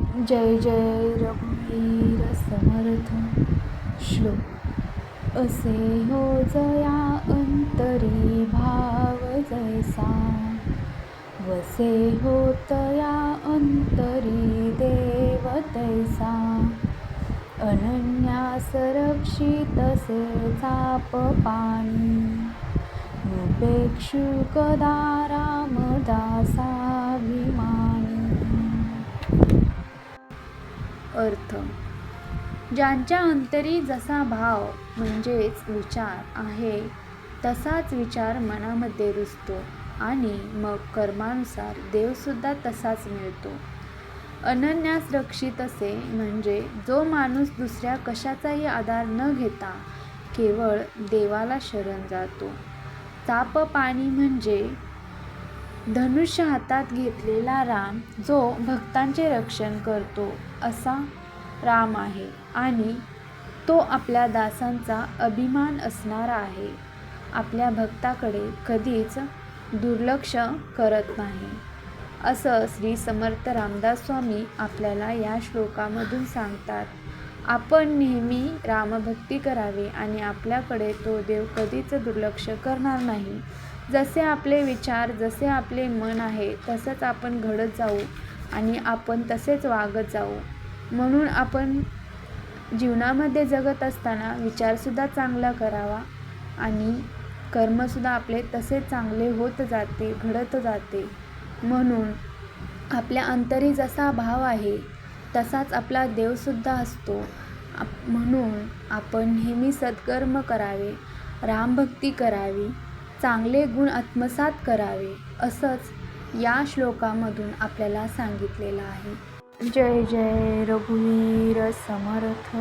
जय जय रघुवीर समर्थ श्लोक. असे हो जया अंतरी भाव जैसा. वसे होतया अंतरी देव तैसा. अनन्यास रक्षितसे चाप पाणी. नुपेक्षु कदा रामदासा अर्थ. ज्यांच्या अंतरी जसा भाव म्हणजेच विचार आहे तसाच विचार मनामध्ये रुजतो आणि मग कर्मानुसार देवसुद्धा तसाच मिळतो. अनन्यास रक्षित असे म्हणजे जो माणूस दुसऱ्या कशाचाही आधार न घेता केवळ देवाला शरण जातो. ताप पाणी म्हणजे धनुष्य हातात घेतलेला राम जो भक्तांचे रक्षण करतो असा राम आहे आणि तो आपल्या दासांचा अभिमान असणारा आहे. आपल्या भक्ताकडे कधीच दुर्लक्ष करत नाही. असं श्री समर्थ रामदास स्वामी आपल्याला या श्लोकामधून सांगतात. आपण नेहमी रामभक्ती करावी आणि आपल्याकडे तो देव कधीच दुर्लक्ष करणार नाही. जसे आपले विचार जसे आपले मन आहे तसंच आपण घडत जाऊ आणि आपण तसेच वागत जाऊ. म्हणून आपण जीवनामध्ये जगत असताना विचारसुद्धा चांगला करावा आणि कर्मसुद्धा आपले तसे चांगले होत जाते घडत जाते. म्हणून आपल्या अंतरी जसा भाव आहे तसाच आपला देवसुद्धा असतो. आप म्हणून आपण नेहमी सत्कर्म करावे रामभक्ती करावी चांगले गुण आत्मसात करावे असंच या श्लोकामधून आपल्याला सांगितलेलं आहे. जय जय रघुवीर समर्थ.